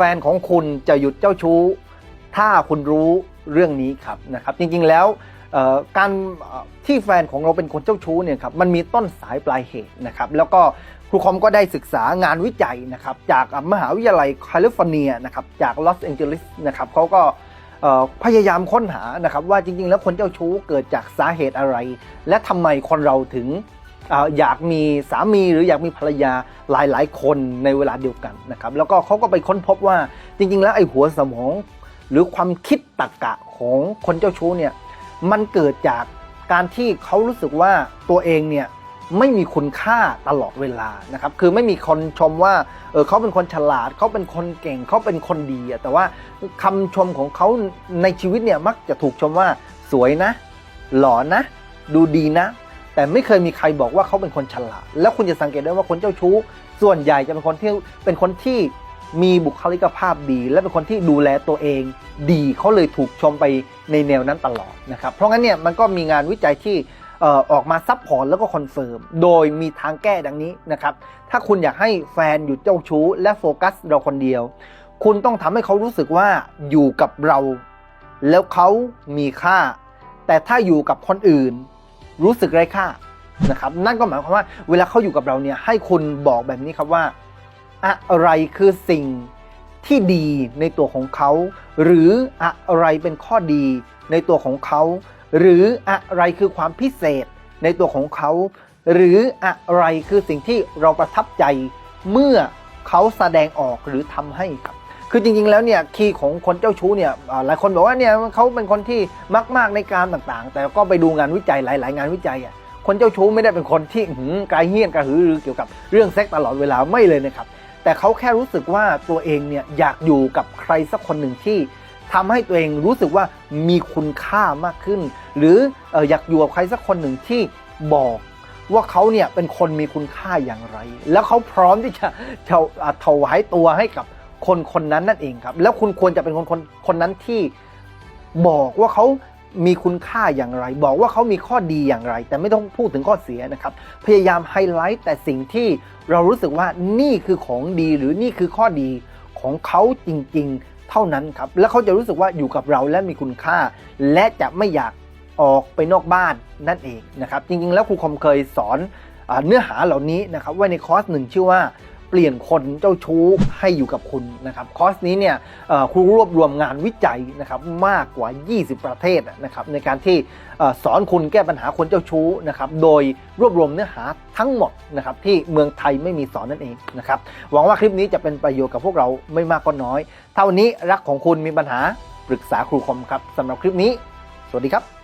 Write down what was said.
ฟนของคุณจะหยุดเจ้าชู้ ถ้าคุณรู้เรื่องนี้ครับนะครับ จริงๆแล้วการที่แฟนของเราเป็นคนเจ้าชู้เนี่ยครับมันมีต้นสายปลายเหตุนะครับ แล้วก็ครูคอมก็ได้ศึกษางานวิจัยนะครับ จากมหาวิทยาลัยแคลิฟอร์เนียนะครับจากลอสแองเจลิสนะครับเขาก็พยายามค้นหานะครับว่าจริงๆ แล้วคนเจ้าชู้เกิดจากสาเหตุอะไร และทำไมคนเราถึง อยากมีสามีหรืออยากมีภรรยาหลายๆ คนในเวลาเดียวกันนะครับแล้วก็เขาก็ไปค้นพบว่าจริง ๆ แล้วไอ้หัวสมอง หรือความคิดตรรกะของคนเจ้าชู้เนี่ยมันเกิดจากการที่เขารู้สึกว่าตัวเองเนี่ยไม่มีคุณค่าตลอดเวลานะครับคือไม่มีคนชมว่าเออเขาเป็นคนฉลาดเขาเป็นคนเก่งเขาเป็นคนดีอะแต่ว่าคำชมของเขาในชีวิตเนี่ยมักจะถูกชมว่าสวยนะ หล่อนะ ดูดีนะ แต่ไม่เคยมีใครบอกว่าเขาเป็นคนฉลาด แล้วคุณจะสังเกตได้ว่าคนเจ้าชู้ ส่วนใหญ่จะเป็นคนที่เป็นคนที่มีบุคลิกภาพดี และเป็นคนที่ดูแลตัวเองดีเขาเลยถูกชมไปในแนวนั้นตลอดนะครับเพราะงั้นเนี่ยมันก็มีงานวิจัยที่ออออกมาซับพอร์ตแล้วก็คอนเฟิร์มโดยมีทางแก้ดังนี้นะครับถ้าคุณอยากให้แฟนหยุดเจ้าชู้ และโฟกัสเราคนเดียว คุณต้องทำให้เขารู้สึกว่าอยู่กับเรา แล้วเขามีค่า แต่ถ้าอยู่กับคนอื่น รู้สึกไร้ค่านะครับนั่นก็หมายความว่าเวลาเขาอยู่กับเราเนี่ยให้คุณบอกแบบนี้ครับว่า อะไรคือสิ่งที่ดีในตัวของเขา หรืออะไรเป็นข้อดีในตัวของเขา หรืออะไรคือความพิเศษในตัวของเขา หรืออะไรคือสิ่งที่เราประทับใจเมื่อเขาแสดงออกหรือทำให้ครับ คือจริงๆแล้วเนี่ยคีย์ของคนเจ้าชู้เนี่ยหลายคนบอกว่าเนี่ยเขาเป็นคนที่มักมากในการต่างๆ แต่ก็ไปดูงานวิจัยหลาย ๆ งานวิจัยอะคนเจ้าชู้ไม่ได้เป็นคนที่หืมกายเฮี้ยนกระหือรือเกี่ยวกับเรื่องเซ็กตลอดเวลาไม่เลยนะครับแต่เขาแค่รู้สึกว่าตัวเองเนี่ยอยากอยู่กับใครสักคนหนึ่งที่ทำให้ตัวเองรู้สึกว่ามีคุณค่ามากขึ้น หรืออยากอยู่กับใครสักคนหนึ่งที่บอกว่าเขาเนี่ยเป็นคนมีคุณค่าอย่างไร แล้วเขาพร้อมที่จะจะถวายตัวให้กับ คนคนนั้นนั่นเองครับ แล้วคุณควรจะเป็นคนคนคนนั้นที่บอกว่าเขามีคุณค่าอย่างไร บอกว่าเขามีข้อดีอย่างไร แต่ไม่ต้องพูดถึงข้อเสียนะครับ พยายามไฮไลท์แต่สิ่งที่เรารู้สึกว่านี่คือของดีหรือนี่คือข้อดีของเขาจริง ๆ เท่านั้นครับ แล้วเขาจะรู้สึกว่าอยู่กับเราและมีคุณค่า และจะไม่อยากออกไปนอกบ้านนั่นเองนะครับ จริงๆ แล้วครูคอมเคยสอนอเนื้อหาเหล่านี้นะครับไว้ในคอร์สหนึ่งชื่อว่า เปลี่ยนคนเจ้าชู้ให้อยู่กับคุณนะครับคอร์สนี้เนี่ยครูรวบรวมงานวิจัยนะครับมากกว่า 20 ประเทศนะครับในการที่สอนคุณแก้ปัญหาคนเจ้าชู้นะครับโดยรวบรวมเนื้อหาทั้งหมดนะครับที่เมืองไทยไม่มีสอนนั่นเองนะครับหวังว่าคลิปนี้จะเป็นประโยชน์กับพวกเราไม่มากก็น้อยถ้านี้รักของคุณมีปัญหาปรึกษาครูคมครับสำหรับคลิปนี้ สวัสดีครับ